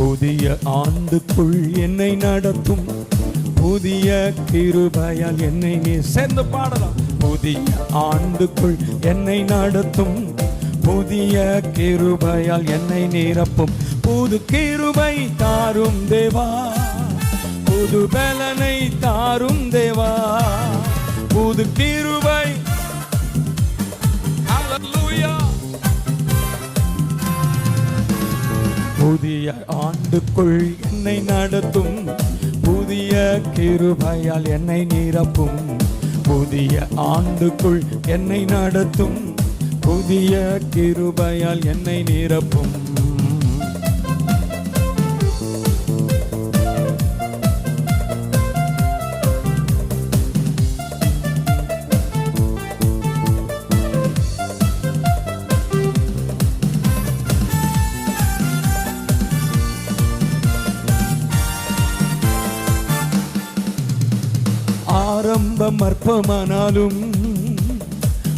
புதிய ஆண்டுக்குள் என்னை நடத்தும். புதிய கிருபையால் என்னை நீ சேர்ந்து பாடலாம். புதிய ஆண்டுக்குள் என்னை நடத்தும். புதிய கிருபையால் என்னை நிரப்பும். புது கிருபை தாரும் தேவா. புது பலனை தாரும் தேவா. புது கிருபை புதிய ஆண்டுக்குள் என்னை நடத்தும். புதிய கிருபையால் என்னை நிரப்பும். புதிய ஆண்டுக்குள் என்னை நடத்தும். புதிய கிருபையால் என்னை நிரப்பும். ஆரம்பம்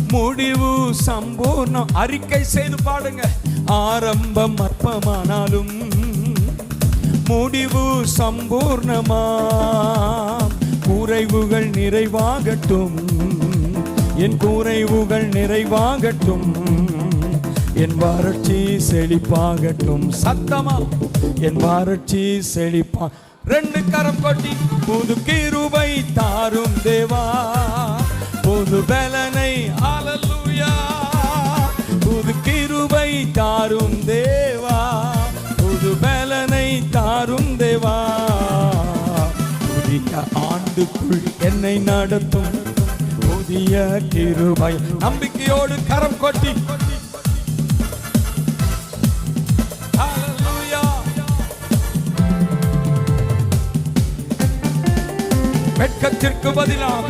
முடிவு சம்பூர்ணம். அறிக்கை செய்து பாடுங்க. ஆரம்பம் அற்பமானாலும் முடிவு சம்பூர்ணமா குறைவுகள் நிறைவாகட்டும். என் குறைவுகள் நிறைவாகட்டும். என் வறட்சி செழிப்பாகட்டும். சத்தமா? என் வறட்சி செழிப்பா ரெண்டு கரம் கொட்டி புது கிருபை தாரும் தேவா. புது பலனை ஹalleluya புது கிருபை தாரும் தேவா. புது பலனை தாரும் தேவா. புதிய ஆண்டுக்குள் என்னை நடத்தும். புதிய கிருபை நம்பிக்கையோடு கரம் கொட்டி வெட்கத்திற்கு பதிலாக.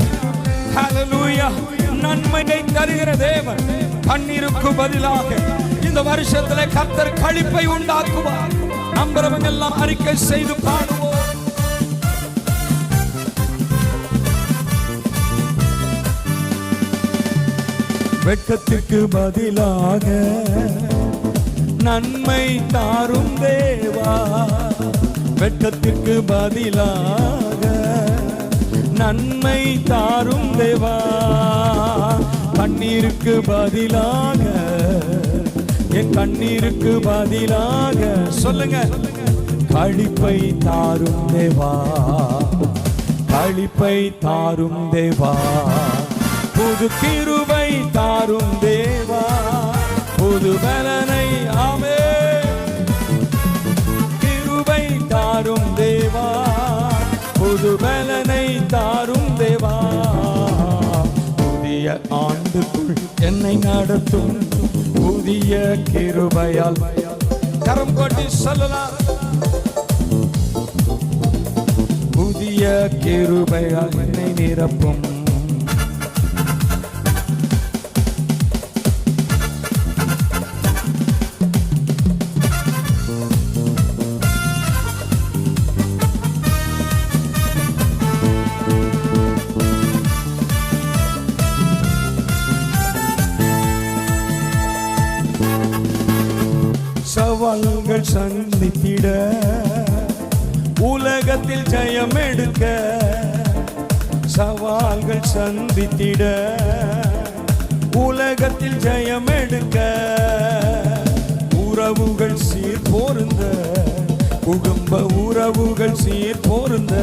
ஹalleluya நன்மையை தருகிற தேவன் கண்ணீருக்கு பதிலாக. இந்த வருஷத்துல கர்த்தர் கழிப்பை உண்டாக்குவார். நம்புறவங்க எல்லாம் அறிக்கை செய்து பாடுவோம். வெட்கத்திற்கு பதிலாக நன்மை தாரும் தேவா. வெட்கத்திற்கு பதிலாக நன்மை தாரும் தேவா. கண்ணீருக்கு பதிலாக என் கண்ணீருக்கு பதிலாக சொல்லுங்க. கழிப்பை தாரும் தேவா. கழிப்பை தாரும் தேவா. புது கிருபை தாரும் தேவா. புது பலனை ஆமே. கிருபை தாரும் தேவா. புது பலனை ஆண்டுக்குள் என்னை நடத்தும் புதிய கிருபையால். கரம் கொட்டி சொல்லலாம். புதிய கிருபையால் என்னை நிரப்பும். உலகத்தில் ஜெயம் எடுக்க சவால்கள் சந்தித்திட. உலகத்தில் ஜெயம் எடுக்க உறவுகள் சீர் போருந்த. குடும்ப உறவுகள் சீர் போருந்த.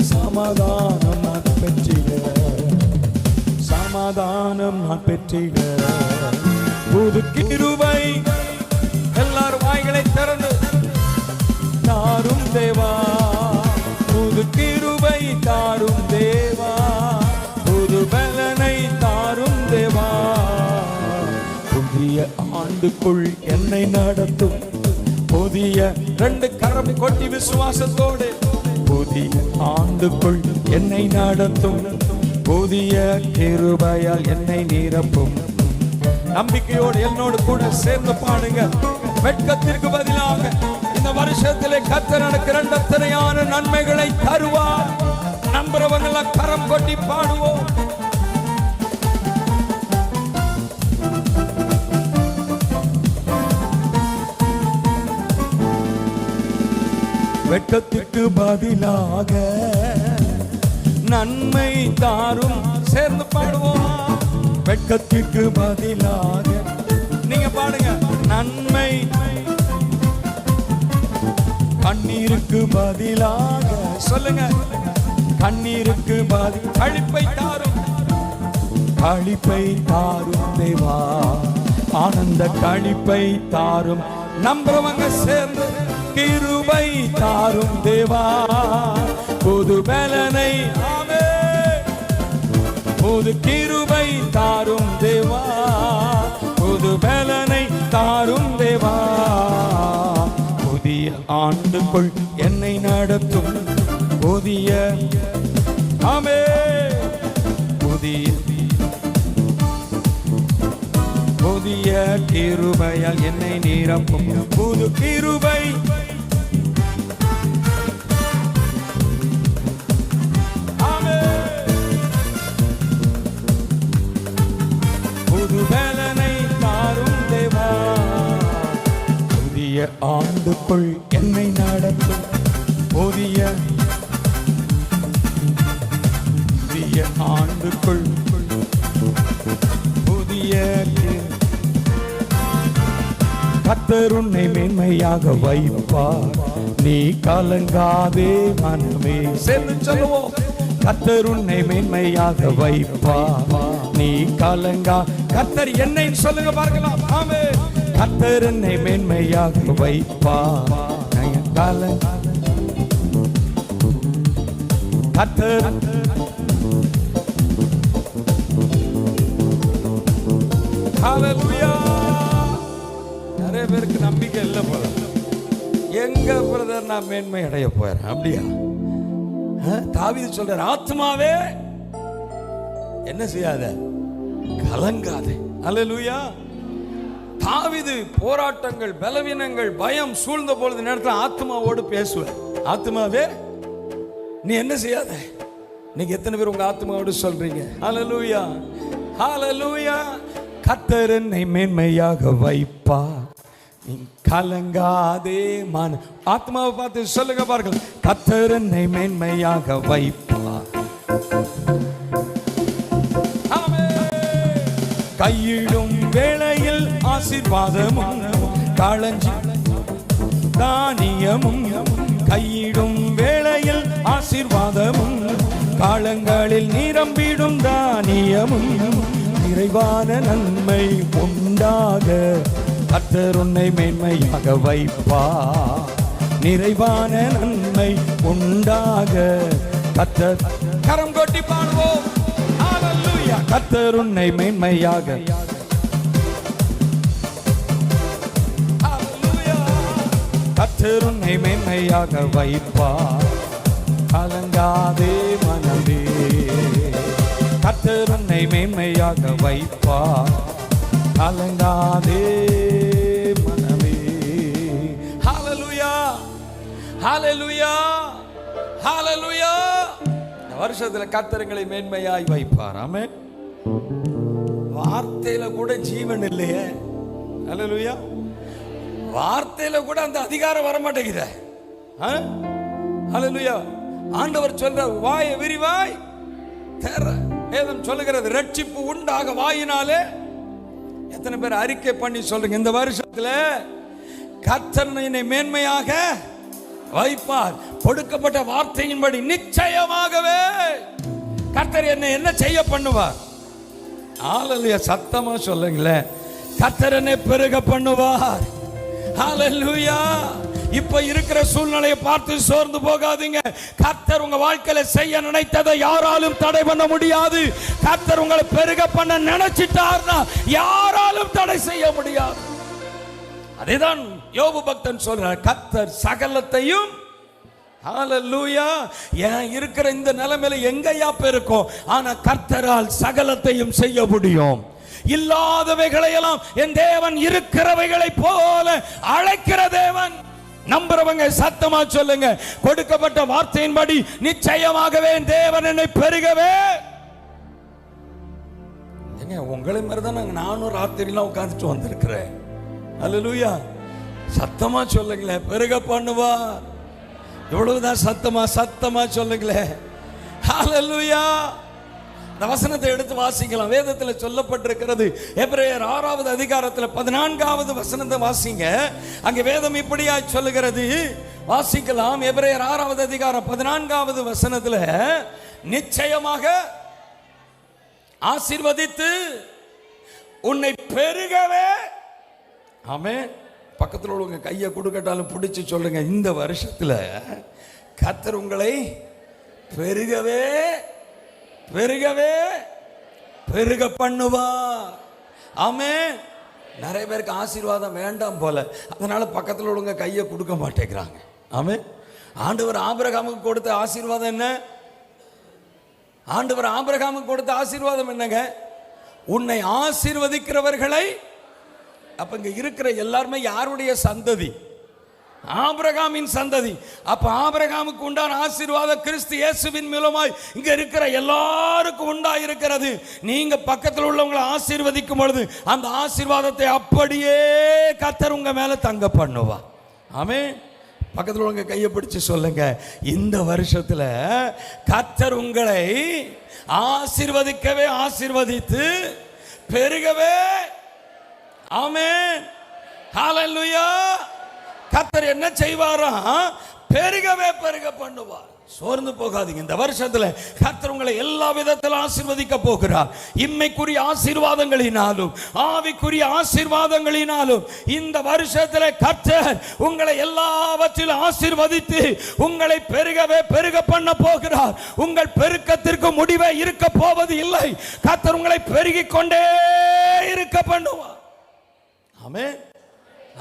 சமாதானம் நான் பெற்றிட. சமாதானம் நான் பெற்றிட. புது கிருவை தாரும் தேவா. புது கிருபை தாரும் தேவா. புது பலனை தாரும் தேவா. புதிய ஆண்டுக்குள் என்னை நடத்தும். புதிய ரெண்டு கரம் கொட்டி விசுவாசத்தோடு. புதிய ஆண்டுக்குள் என்னை நடத்தும். புதிய கிருபையால் என்னை நிரப்பும். நம்பிக்கையோடு என்னோடு கூட சேர்ந்து பாடுங்க. வெட்கத்திற்கு பதிலாக வருஷத்திலே கத்தர் எனக்கு இரண்டத்தனையான நன்மைகளை தருவார். நம்புறவங்கள கரம் கொட்டி பாடுவோம். வெட்டத்துக்கு பதிலாக நன்மை தாரும். சேர்ந்து பாடுவோம். வெட்கத்துக்கு பதிலாக நீங்க பாடுங்க. நன்மை கண்ணீருக்கு பதிலாக சொல்லுங்க. கண்ணீருக்கு பதில் கழிப்பை தாரும். கழிப்பை தாரும் தேவா. ஆனந்த கழிப்பை தாரும். நம்புறவங்க சேர்ந்து கிருபை தாரும் தேவா. புது பலனை புது கிருபை தாரும் தேவா. புது பலனை தாரும் தேவா. ஆண்டுக்குள் என்னை நடத்தும் புதிய ஆமே. புதிய புதிய கிருபையால் என்னை நிரப்பும் புது கிருபை. ஆண்டுக்குள் என்னை நடத்தும் புதிய புதிய ஆண்டுக்குள் புதிய கி- கர்த்தர் உன்னை மேன்மையாக வைப்பார். நீ கலங்காதே மனமே. சேர்ந்து சொல்லுவோம். கர்த்தர் உன்னை மேன்மையாக வைப்பார். நீ கலங்கா கர்த்தர் என்னை சொல்லுங்க பார்க்கலாம். ஆமே கத்தர் என்னை மேன்மையாக வைப்பார். நான் கத்தர். நிறைய பேருக்கு நம்பிக்கை இல்லை போல. எங்க பிரதர் நான் மேன்மை அடைய போறேன்? அப்படியா? ஆ? சொல்ற ஆத்மாவே என்ன செய்யாத? கலங்காதே. ஹalleluya தாவிது போராட்டங்கள் பலவீனங்கள் பயம் சூழ்ந்த பொழுது நேரத்தில் ஆத்மாவோடு பேசுவ ஆத்மாவே நீ என்ன செய்யாத? நீங்க எத்தனை பேர் உங்க ஆத்மாவோடு சொல்றீங்க? ஹலலூயா ஹலலூயா கத்தர் என்னை மேன்மையாக வைப்பா நீ கலங்காதே மான. ஆத்மாவை பார்த்து சொல்லுங்க பாருங்கள். கத்தர் என்னை மேன்மையாக வைப்பா கையிடும் வேலை மேல் ஆசிர்வாதமும் களஞ்சி தானியமும் கையிடும் வேளையில் ஆசிர்வாதமும் காலங்களில் நிரம்பிடும் தானியமும் நிறைவான நன்மை உண்டாக. கர்த்தர் உன்னை மேன்மையாக வைப்பா. நிறைவான நன்மை உண்டாக. கத்தர் கரம் கொட்டி பாடுவோம். ஹalleluya உன்னை மேன்மையாக கர்த்தர் உன்னை மேன்மையாக வைப்பார். கலங்காதே மனமே. கர்த்தர் உன்னை மேன்மையாக வைப்பார். கலங்காதே மனமே. ஹாலலுயா ஹாலலுயா ஹாலலுயா இந்த வருஷத்துல கர்த்தருங்களை மேன்மையாய் வைப்பார். ஆமே வார்த்தையில கூட ஜீவன் இல்லையே. ஹலலுயா வார்த்தையில கூட அந்த அதிகாரம் வர மாட்டேங்குதே ஹalleluya. ஆண்டவர் சொல்ற வாய் விரிவாய் தேற வேதம் சொல்லுகிறது ரட்சிப்பு உண்டாக வாயினாலே. எத்தனை பேர் அறிக்கை பண்ணி சொல்றீங்க இந்த வருஷத்துல கத்தனை மேன்மையாக வைப்பார். கொடுக்கப்பட்ட வார்த்தையின்படி நிச்சயமாகவே கர்த்தர் என்ன என்ன செய்ய பண்ணுவார்? ஆளலைய சத்தமா சொல்லுங்களேன். கர்த்தர் என்னை பெருக பண்ணுவார். ஹalleluya இப்ப இருக்கிற சூழ்நிலையை பார்த்து சோர்ந்து போகாதீங்க. கர்த்தர் உங்க வாழ்க்கையில செய்ய நினைத்ததை யாராலும் தடை பண்ண முடியாது. கர்த்தர் உங்களை பெருக பண்ண நினைச்சிட்டார்னா யாராலும் தடை செய்ய முடியாது. அதேதான் யோபு பக்தன் சொல்றார் கர்த்தர் சகலத்தையும் ஹalleluya ஏன் இருக்கிற இந்த நிலைமையில எங்கயா பெருக்கும் ஆனா கர்த்தரால் சகலத்தையும் செய்ய முடியும். இல்லாதவைகளை எல்லாம் என் தேவன் இருக்கிறவைகளை போல அழைக்கிற தேவன். நம்புறவங்க சத்தமா சொல்லுங்க. கொடுக்கப்பட்ட வார்த்தையின்படி நிச்சயமாகவே என் தேவன் என்னை பெருகவே. ஏங்க உங்களை மாதிரி தான் நானும் ராத்திரிலாம் உட்காந்துட்டு வந்திருக்கிறேன். அல்லேலூயா. சத்தமா சொல்லுங்களேன் பெருக பண்ணுவா இவ்வளவுதான் சத்தமா சத்தமா சொல்லுங்களேன். ஹalleluya இந்த வசனத்தை எடுத்து வாசிக்கலாம். வேதத்தில் சொல்லப்பட்டிருக்கிறது எப்ரேயர் ஆறாவது அதிகாரத்தில் பதினான்காவது வசனத்தை வாசிங்க. அங்கே வேதம் இப்படியா சொல்லுகிறது வாசிக்கலாம். எப்ரேயர் ஆறாவது அதிகாரம் பதினான்காவது வசனத்தில் நிச்சயமாக ஆசீர்வதித்து உன்னை பெருகவே. ஆமே பக்கத்தில் உள்ளவங்க கையை கொடுக்கட்டாலும் பிடிச்சி சொல்லுங்க. இந்த வருஷத்தில் கத்தர் உங்களை பெருகவே பெருகவே பெருக பண்ணுவா. ஆமே நிறைய பேருக்கு ஆசீர்வாதம் வேண்டாம் போல. அதனால பக்கத்தில் உள்ளவங்க கையை கொடுக்க மாட்டேங்கிறாங்க. ஆமே ஆண்டவர் ஆபிரகாமுக்கு கொடுத்த ஆசீர்வாதம் என்ன? ஆண்டவர் ஆபிரகாமுக்கு கொடுத்த ஆசீர்வாதம் என்னங்க? உன்னை ஆசீர்வதிக்கிறவர்களை அப்ப இங்க இருக்கிற எல்லாருமே யாருடைய சந்ததி? ஆபிரகாமின் சந்ததி. அப்ப ஆபிரகாமுக்கு உண்டான ஆசீர்வாதம் கிறிஸ்து இயேசுவின் மூலமாய் இங்க இருக்கிற எல்லாருக்கும் உண்டாயிருக்கிறது. நீங்க பக்கத்தில் உள்ளவங்களை ஆசீர்வதிக்கும் பொழுது அந்த ஆசீர்வாதத்தை அப்படியே கத்தர் உங்க மேல தங்க பண்ணுவா ஆமே பக்கத்தில் உள்ளவங்க கையை பிடிச்சு சொல்லுங்க. இந்த வருஷத்துல கத்தர் உங்களை ஆசீர்வதிக்கவே ஆசீர்வதித்து பெருகவே. ஆமே ஹalleluya. கத்தர் என்ன செய்வாராம் பெருகவே பெருக பண்ணுவார். சோர்ந்து போகாதீங்க. இந்த வருஷத்துல கர்த்தர் உங்களை எல்லா விதத்திலும் ஆசீர்வதிக்க போகிறார். இம்மைக்குரிய ஆசீர்வாதங்களினாலும் ஆவிக்குரிய ஆசீர்வாதங்களினாலும் இந்த வருஷத்துல கர்த்தர் உங்களை எல்லாவற்றிலும் ஆசீர்வதித்து உங்களை பெருகவே பெருக பண்ண போகிறார். உங்கள் பெருக்கத்திற்கு முடிவே இருக்க போவது இல்லை. கர்த்தர் உங்களை பெருகிக் கொண்டே இருக்க பண்ணுவார். ஆமே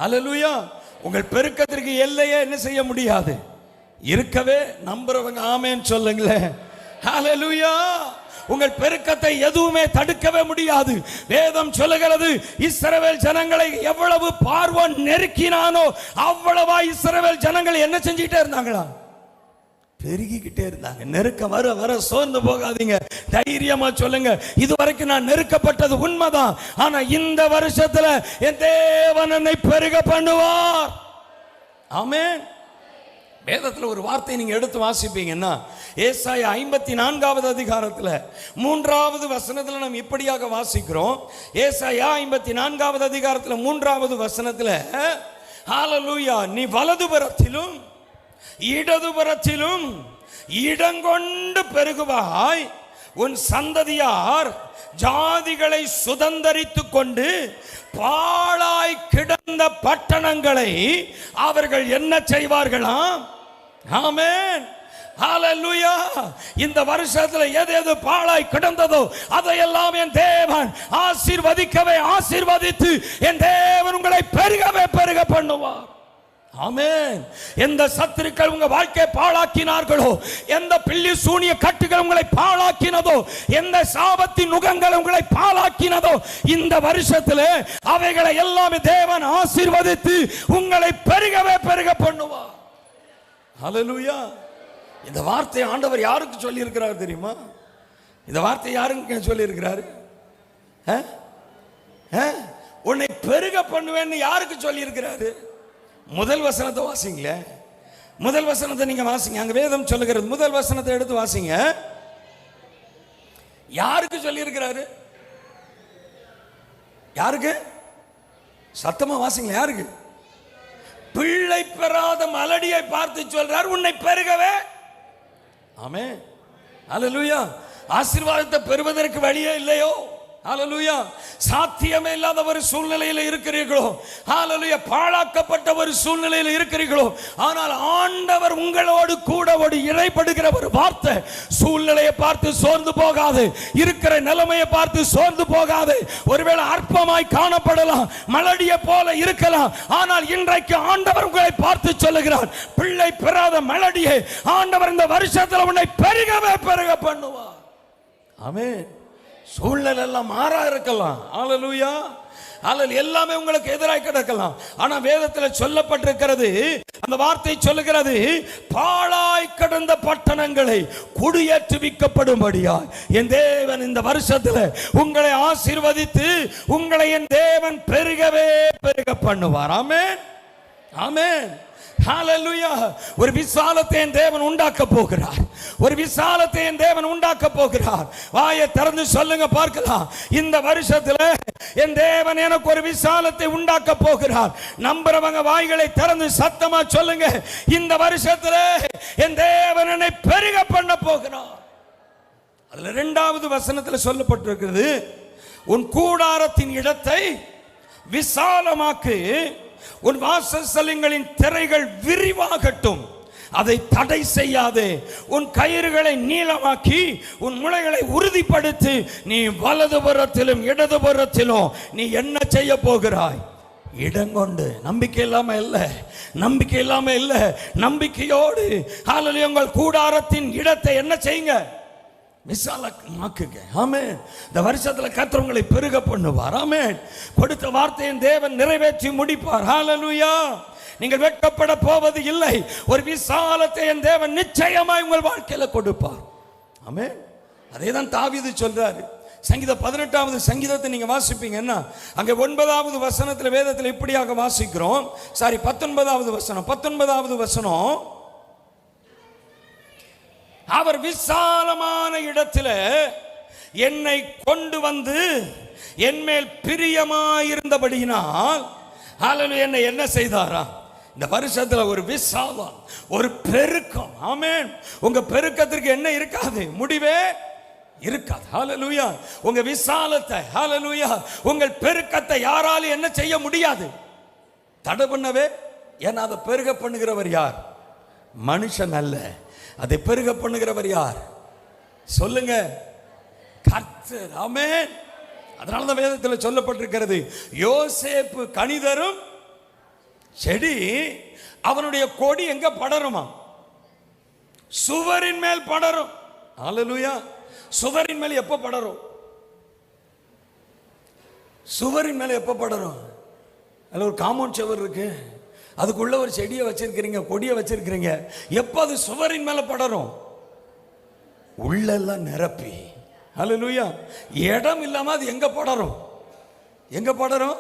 அலலுயா உங்கள் பெருக்கத்திற்கு எல்லையே என்ன செய்ய முடியாது? இருக்கவே நம்புறவங்க ஆமேன்னு சொல்லுங்களேன். ஹalleluya உங்கள் பெருக்கத்தை எதுவுமே தடுக்கவே முடியாது. வேதம் சொல்லுகிறது இஸ்ரவேல் ஜனங்களை எவ்வளவு பார்வன் நெருக்கினானோ அவ்வளவா இஸ்ரவேல் ஜனங்கள் என்ன செஞ்சுக்கிட்டே இருந்தாங்களா? பெருகிக்கிட்டே இருந்தாங்க. நெருக்கம் வர வர சோர்ந்து போகாதீங்க. தைரியமா சொல்லுங்க. இதுவரைக்கும் நான் நெருக்கப்பட்டது உண்மைதான். ஆனா இந்த வருஷத்துல என் தேவன் என்னை பெருக பண்ணுவார். ஆமென். வேதத்தில் ஒரு வார்த்தை நீங்கள் எடுத்து வாசிப்பீங்கன்னா ஏசாய ஐம்பத்தி நான்காவது அதிகாரத்தில் மூன்றாவது வசனத்தில் நாம் இப்படியாக வாசிக்கிறோம். ஏசாயா ஐம்பத்தி நான்காவது அதிகாரத்தில் மூன்றாவது வசனத்தில் ஹalleluya நீ வலதுபுறத்திலும் இடதுபுறத்திலும் இடங்கொண்டு பெருகுவாய். உன் சந்ததியார் ஜாதிகளை சுதந்தரித்துக் கொண்டு பாழாய் கிடந்த பட்டணங்களை அவர்கள் என்ன செய்வார்களாம்? ஆமேன். இந்த வருஷத்துல எது எது பாழாய் கிடந்ததோ அதையெல்லாம் என் தேவன் ஆசீர்வதிக்கவே ஆசீர்வதித்து என் தேவன் உங்களை பெருகவே பெருக பண்ணுவார். ஆமேன். எந்த சத்துருக்கள் உங்க வாழ்க்கையை பாழாக்கினார்களோ எந்த பில்லி சூனிய கட்டுகள் உங்களை பாழாக்கினதோ எந்த சாபத்தின் நுகங்கள் உங்களை பாழாக்கினதோ இந்த வருஷத்துல அவைகளை எல்லாமே தேவன் ஆசீர்வதித்து உங்களை பெருகவே பெருக பண்ணுவார். ஹalleluya இந்த வார்த்தை ஆண்டவர் யாருக்கு சொல்லி இருக்கிறார் தெரியுமா? இந்த வார்த்தை யாருக்கு சொல்லி இருக்கிறாரு உன்னை பெருக பண்ணுவேன்னு யாருக்கு சொல்லி இருக்கிறாரு முதல் வசனத்தை வாசிங்களே. முதல் வசனத்தை நீங்க வாசிங்க. அங்க வேதம் சொல்லுகிறது முதல் வசனத்தை எடுத்து வாசிங்க. யாருக்கு சொல்லி இருக்கிறாரு யாருக்கு? சத்தமா வாசிங்க யாருக்கு? பிள்ளை பெறாத மலடியை பார்த்து சொல்றார் உன்னை பெருகவே. ஆமே அல்லேலூயா ஆசீர்வாதத்தை பெறுவதற்கு வழியே இல்லையோ? ஹalleluya. சாத்தியமே இல்லாத ஒரு சூழ்நிலையில் இருக்கிறீர்களோ ஹalleluya பாழாக்கப்பட்ட ஒரு சூழ்நிலையில் இருக்கிறீர்களோ ஆனால் ஆண்டவர் உங்களோடு கூட ஒரு இறைப்படுகிற ஒரு வார்த்தை சூழ்நிலையை பார்த்து சோர்ந்து போகாது இருக்கிற நிலைமையை பார்த்து சோர்ந்து போகாது. ஒருவேளை அற்பமாய் காணப்படலாம் மலடிய போல இருக்கலாம் ஆனால் இன்றைக்கு ஆண்டவர் உங்களை பார்த்து சொல்லுகிறார் பிள்ளை பெறாத மலடியை ஆண்டவர் இந்த வருஷத்தில் உன்னை பெருகவே பெருக பண்ணுவார். ஆமென். சூழ்நிலை எல்லாம் மாறா இருக்கலாம். ஆலலூயா அல்லல் எல்லாமே உங்களுக்கு எதிராக கிடக்கலாம். ஆனா வேதத்தில் சொல்லப்பட்டிருக்கிறது அந்த வார்த்தை சொல்லுகிறது பாழாய் கடந்த பட்டணங்களை குடியேற்றுவிக்கப்படும்படியா என் தேவன் இந்த வருஷத்துல உங்களை ஆசீர்வதித்து உங்களை என் தேவன் பெருகவே பெருக பண்ணுவார். ஆமென். ஆமென் ஒரு விசாலத்தை என் தேவன் உண்டாக்க போகிறார். ஒரு விசாலத்தை என் தேவன் உண்டாக்க போகிறார். வாயை திறந்து சொல்லுங்க பார்க்கலாம். இந்த வருஷத்துல என் தேவன் எனக்கு ஒரு விசாலத்தை உண்டாக்க போகிறார். நம்புறவங்க வாய்களை திறந்து சத்தமா சொல்லுங்க. இந்த வருஷத்துல என் தேவன் என்னை பெருக பண்ண போகிறார். அதுல இரண்டாவது வசனத்துல சொல்லப்பட்டிருக்கிறது உன் கூடாரத்தின் இடத்தை விசாலமாக்கு உன் வாசஸ்தலங்களின் திரைகள் விரிவாகட்டும். அதை தடை செய்யாதே. உன் கயிறுகளை நீளமாக்கி உன் முளைகளை உறுதிப்படுத்தி. நீ வலதுபுறத்திலும் இடதுபுறத்திலும் நீ என்ன செய்ய போகிறாய்? இடங்கொண்டு நம்பிக்கை இல்லாம இல்ல. நம்பிக்கை இல்லாம இல்ல. நம்பிக்கையோடு. ஹalleluya உங்கள் கூடாரத்தின் இடத்தை என்ன செய்யுங்க? விசாலமாக்குங்க. ஆமே இந்த வருஷத்தில் கத்திரவங்களை பெருக பண்ணுவார். ஆமே கொடுத்த வார்த்தையின் தேவன் நிறைவேற்றி முடிப்பார். ஹாலலுயா நீங்கள் வெட்கப்பட போவது இல்லை. ஒரு விசாலத்தை என் தேவன் நிச்சயமாய் உங்கள் வாழ்க்கையில் கொடுப்பார். ஆமே அதே தான் தாவிது சொல்றாரு. சங்கீத பதினெட்டாவது சங்கீதத்தை நீங்கள் வாசிப்பீங்கன்னா அங்கே ஒன்பதாவது வசனத்தில் வேதத்தில் இப்படியாக வாசிக்கிறோம். சாரி பத்தொன்பதாவது வசனம். பத்தொன்பதாவது வசனம். அவர் விசாலமான இடத்துல என்னை கொண்டு வந்து என்மேல் பிரியமாயிருந்தபடியினால் ஹalleluya என்னை என்ன செய்தாரா? இந்த வருஷத்தில் ஒரு விசாலம் ஒரு பெருக்கம். ஆமேன். உங்க பெருக்கத்திற்கு என்ன இருக்காது? முடிவே இருக்காது. ஹாலலூயா உங்க விசாலத்தை ஹாலலூயா உங்கள் பெருக்கத்தை யாராலும் என்ன செய்ய முடியாது. தடை பண்ணவே ஏன்னா அதை பெருக பண்ணுகிறவர் யார்? மனுஷன் அல்ல. அதை பெருக பண்ணுகிறவர் யார்? சொல்லுங்க. கர்த்தர். ஆமென். அதனால தான் வேதத்தில் சொல்லப்பட்டிருக்கிறது யோசேப்பு கணிதரும் செடி அவனுடைய கொடி எங்க படருமா? சுவரின் மேல் படரும். ஹalleluya. சுவரின் மேல் எப்போ படரும்? சுவரின் மேலே எப்போ படரும்? அதில் ஒரு காம்பவுண்ட் சுவர் இருக்குது அதுக்குள்ள ஒரு செடியை வச்சிருக்கிறீங்க கொடியை வச்சிருக்கிறீங்க. எப்போ அது சுவரின் மேலே படரும்? உள்ளெல்லாம் நிரப்பி. ஹalleluya இடம் இல்லாமல் அது எங்கே படரும்? எங்கே படரும்?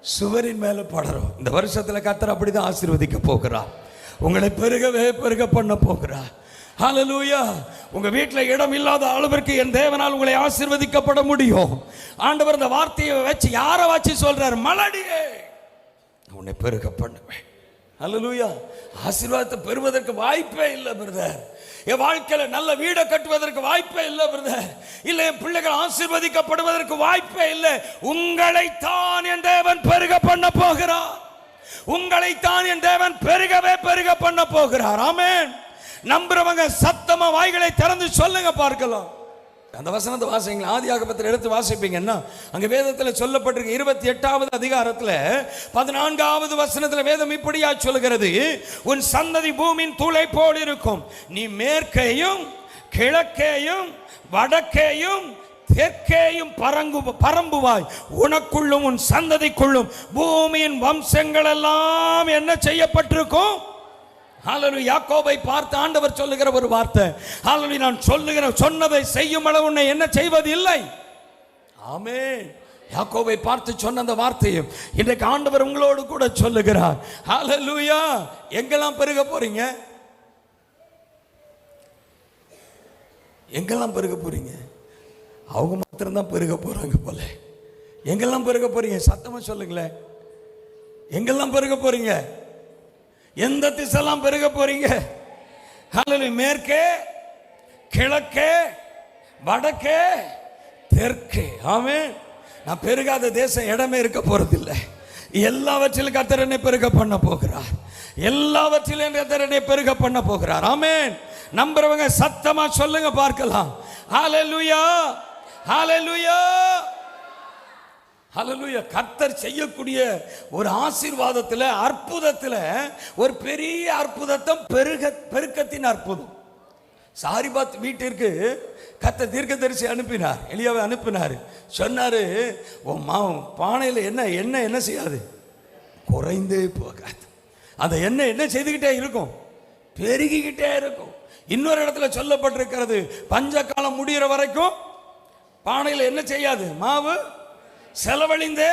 சுவரின் மேலே படரும். இந்த வருஷத்தில் கத்தர் அப்படி அப்படிதான் ஆசீர்வதிக்க போகிறார் உங்களை பெருகவே பெருக பண்ண போகிறார் ஹலலூயா உங்க வீட்டில் இடம் இல்லாத அளவிற்கு என் தேவனால் உங்களை ஆசீர்வதிக்கப்பட முடியும். ஆண்டவர் இந்த வார்த்தையை வச்சு யாரை வச்சு சொல்றார்? மலடியே. உன்னை பெருக பண்ணுவேன். அல்லலூயா ஆசீர்வாதத்தை பெறுவதற்கு வாய்ப்பே இல்லை பிரதர் என் வாழ்க்கையில் நல்ல வீடை கட்டுவதற்கு வாய்ப்பே இல்லை பிரதர் இல்லை என் பிள்ளைகள் ஆசீர்வதிக்கப்படுவதற்கு வாய்ப்பே இல்லை. உங்களைத்தான் என் தேவன் பெருக பண்ண போகிறார். உங்களைத்தான் என் தேவன் பெருகவே பெருக பண்ண போகிறார். ஆமேன். நம்புறவங்க சத்தமா வாய்களை திறந்து சொல்லுங்க பார்க்கலாம். அந்த வசனத்தை வாசிங்க ஆதியாகமத்தில் எடுத்து வாசிப்பீங்கன்னா அங்கே வேதத்தில் சொல்லப்பட்டிருக்கு இருபத்தி எட்டாவது அதிகாரத்தில் பதினான்காவது வசனத்தில் வேதம் இப்படியா சொல்கிறது உன் சந்ததி பூமியின் தூளை போல் இருக்கும். நீ மேற்கேயும் கிழக்கேயும் வடக்கேயும் தெற்கேயும் பரங்கு பரம்புவாய். உனக்குள்ளும் உன் சந்ததிக்குள்ளும் பூமியின் வம்சங்கள் எல்லாம் என்ன செய்யப்பட்டிருக்கும்? ஹalleluya யாக்கோபை பார்த்து ஆண்டவர் சொல்லுகிற ஒரு வார்த்தை. ஹalleluya நான் சொல்லுகிற சொன்னதை செய்யும் அளவு உன்னை என்ன செய்வது இல்லை ஆமே யாக்கோபை பார்த்து சொன்ன அந்த வார்த்தையும் இன்றைக்கு ஆண்டவர் உங்களோடு கூட சொல்லுகிறார். ஹalleluya எங்கெல்லாம் பெருக போறீங்க? எங்கெல்லாம் பெருக போறீங்க? அவங்க மாத்திரம்தான் பெருக போறாங்க போல. எங்கெல்லாம் பெருக போறீங்க? சத்தமா சொல்லுங்களேன். எங்கெல்லாம் பெருக போறீங்க? எந்த திசைலாம் பெருக போறீங்க? ஹalleluya. மேற்கே கிழக்கே வடக்கே தெற்கே. ஆமே நான் பெருகாத தேசம் இடமே இருக்க போறதில்லை. எல்லாவற்றிலும் கத்தர் என்னை பெருக பண்ண போகிறார். எல்லாவற்றிலும் கத்தர் என்னை பெருக பண்ண போகிறார். ஆமென். நம்புறவங்க சத்தமா சொல்லுங்க பார்க்கலாம். ஹalleluya. ஹalleluya. ஹலலுய கர்த்தர் செய்யக்கூடிய ஒரு ஆசீர்வாதத்தில் அற்புதத்தில் ஒரு பெரிய அற்புதத்தை பெருக பெருக்கத்தின் அற்புதம். சாரிபாத் வீட்டிற்கு கத்த தீர்க்கதரிசி அனுப்பினார். எளியாவை அனுப்பினார். சொன்னார் உன் மா பானையில் என்ன எண்ணெய் என்ன செய்யாது? குறைந்தே போகாது. அந்த எண்ணெய் என்ன செய்துக்கிட்டே இருக்கும்? பெருகிக்கிட்டே இருக்கும். இன்னொரு இடத்துல சொல்லப்பட்டிருக்கிறது பஞ்ச காலம் முடிகிற வரைக்கும் பானையில் என்ன செய்யாது? மாவு செலவழிந்தே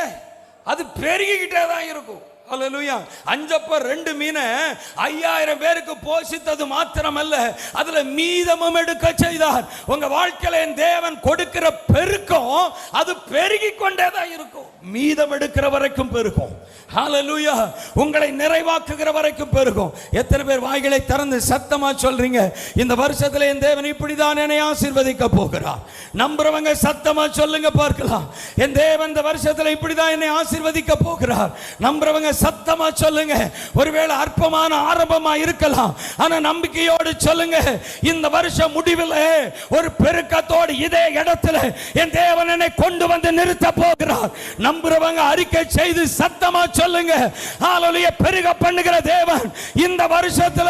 அது பெருகிக்கிட்டே தான் இருக்கும். அல்லேலூயா அஞ்சப்ப ரெண்டு மீனை ஐயாயிரம் பேருக்கு போஷித்தது மாத்திரமல்ல. அதுல மீதமும் எடுக்க செய்தார். உங்க வாழ்க்கையில என் தேவன் கொடுக்கிற பெருக்கம் அது பெருகி கொண்டே தான் இருக்கும். மீதம் எடுக்கிற வரைக்கும் பெருகும். ஹalleluya உங்களை நிறைவாக்குகிற வரைக்கும் பெருகும். எத்தனை பேர் வாய்களை திறந்து சத்தமா சொல்றீங்க? இந்த வருஷத்துல என் தேவன் இப்படிதான் என்னை ஆசீர்வதிக்க போகிறார். நம்புறவங்க சத்தமா சொல்லுங்க பார்க்கலாம். என் தேவன் இந்த வருஷத்துல இப்படிதான் என்னை ஆசீர்வதிக்க போகிறார். நம்புறவங்க சத்தமா சொல்லுங்க. ஒருவேளை அற்பமான ஆரம்பமா இருக்கலாம். ஆனா நம்பிக்கையோடு சொல்லுங்க. இந்த வருஷம் முடிவில் ஒரு பெருக்கத்தோடு இதே இடத்துல என் தேவன் என்னை கொண்டு வந்து நிறுத்த போகிறார். நம்புறவங்க அறிக்கை செய்து சத்தமா சொல்லுங்க. ஹalleluya பெருக பண்ணுகிற தேவன் இந்த வருஷத்துல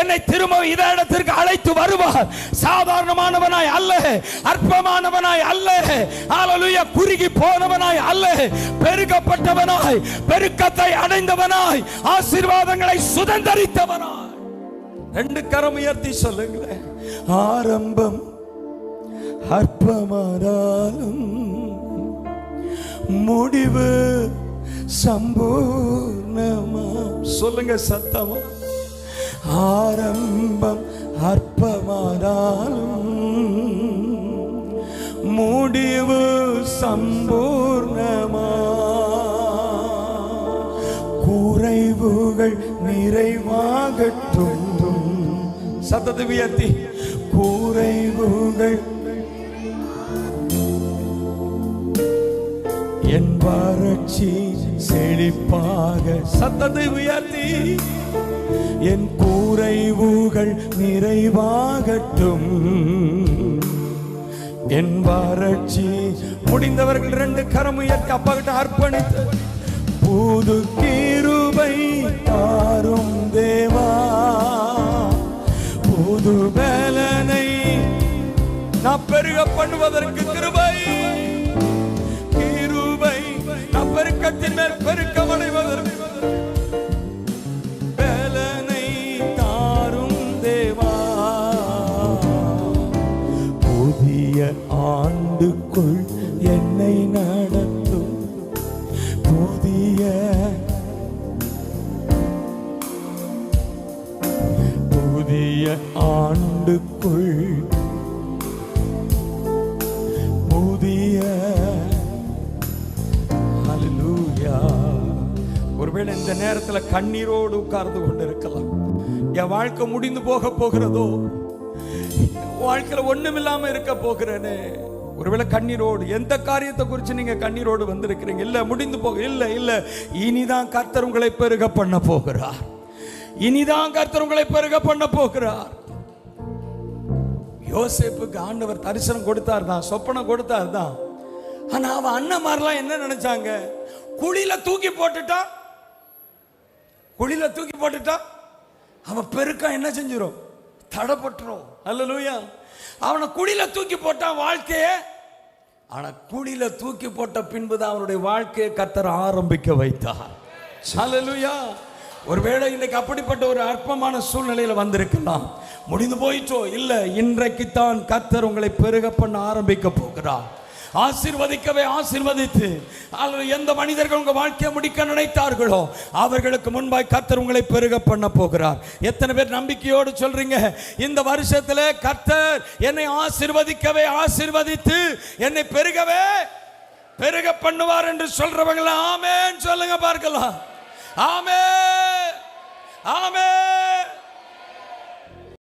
என்னை திரும்ப இதே இடத்திற்கு அழைத்து வருவார். சாதாரணமானவனாய் அல்ல அற்பமானவனாய் அல்ல. ஹalleluya குறுகி போனவனாய் அல்ல. பெருகப்பட்டவனாய் பெருக்கத்தை அடைந்தவனாய் ஆசீர்வாதங்களை சுதந்தரித்தவனாய். ரெண்டு கரம் உயர்த்தி சொல்லுங்களேன். ஆரம்பம் அற்பமானாலும் முடிவு சம்பூர்ணமா சொல்லுங்க சத்தமா. ஆரம்பம் அற்பமானாலும் முடிவு சம்பூர்ணமா குறைவுகள் நிறைவாகட்டும். சத்தத்தை உயர்த்தி. குறைவுகள் என் வறட்சி செழிப்பாக. சத்தத்தை உயர்த்தி. என் குறைவுகள் நிறைவாகட்டும். என் வறட்சி. முடிந்தவர்கள் ரெண்டு கரம் உயர்த்தி அப்பா கிட்ட அர்ப்பணித்து. புது கீரு கிருபை தாரும் தேவா. புது பலனை நான் பெருக பண்ணுவதற்கு கிருபை. கிருபை நான் பெருக்கத்தின் மேல் பெருக்கம் அடைவதற்கு பலனை தாரும் தேவா. புதிய ஆண்டுக்குள் என்னை நட புதிய ஆண்டுக்குள் புதிய ஒருவேளை இந்த நேரத்துல கண்ணீரோடு உட்கார்ந்து கொண்டிருக்கலாம். என் வாழ்க்கை முடிந்து போக போகிறதோ? வாழ்க்கையில ஒண்ணுமில்லாம இருக்க போகிறேனே. ஒருவேளை கண்ணீரோடு எந்த காரியத்தை குறித்து நீங்க கண்ணீரோடு வந்திருக்கிறீங்க? இல்ல முடிந்து போக இல்ல இல்ல. இனிதான் கர்த்தர் உங்களை பெருக பண்ண போகிறார். இனிதான் கர்த்தர் உங்களை பெருக பண்ண போகிறார். யோசேப்புக்கு ஆண்டவர் தரிசனம் கொடுத்தார் தான் சொப்பனம் கொடுத்தார் தான் ஆனா அவன் மாதிரிலாம் என்ன நினைச்சாங்க? குழியில தூக்கி போட்டுட்டா? குழியில தூக்கி போட்டுட்டா? அவன் பெருக்கம் என்ன செஞ்சிடும் தடப்பட்டுரும் அல்ல லூயா அவனை குழியில தூக்கி போட்டான் வாழ்க்கையே? ஆனா குழியில தூக்கி போட்ட பின்புதான் அவனுடைய வாழ்க்கையை கத்தர ஆரம்பிக்க வைத்தார். அல்லேலூயா. ஒருவேளை இன்னைக்கு அப்படிப்பட்ட ஒரு அற்பமான சூழ்நிலையில் வந்திருக்கலாம் முடிந்து போயிட்டோ? இல்லை இன்றைக்கு தான் கத்தர் உங்களை பெருக பண்ண ஆரம்பிக்க போகிறார். ஆசிர்வதிக்கவே ஆசிர்வதித்து அல்லது எந்த மனிதர்கள் உங்கள் வாழ்க்கையை முடிக்க நினைத்தார்களோ அவர்களுக்கு முன்பாய் கர்த்தர் உங்களை பெருக பண்ண போகிறார். எத்தனை பேர் நம்பிக்கையோடு சொல்றீங்க இந்த வருஷத்தில் கர்த்தர் என்னை ஆசிர்வதிக்கவே ஆசிர்வதித்து என்னை பெருகவே பெருக பண்ணுவார் என்று சொல்றவங்கள ஆமேன்னு சொல்லுங்க பார்க்கலாம். Amen. Amen.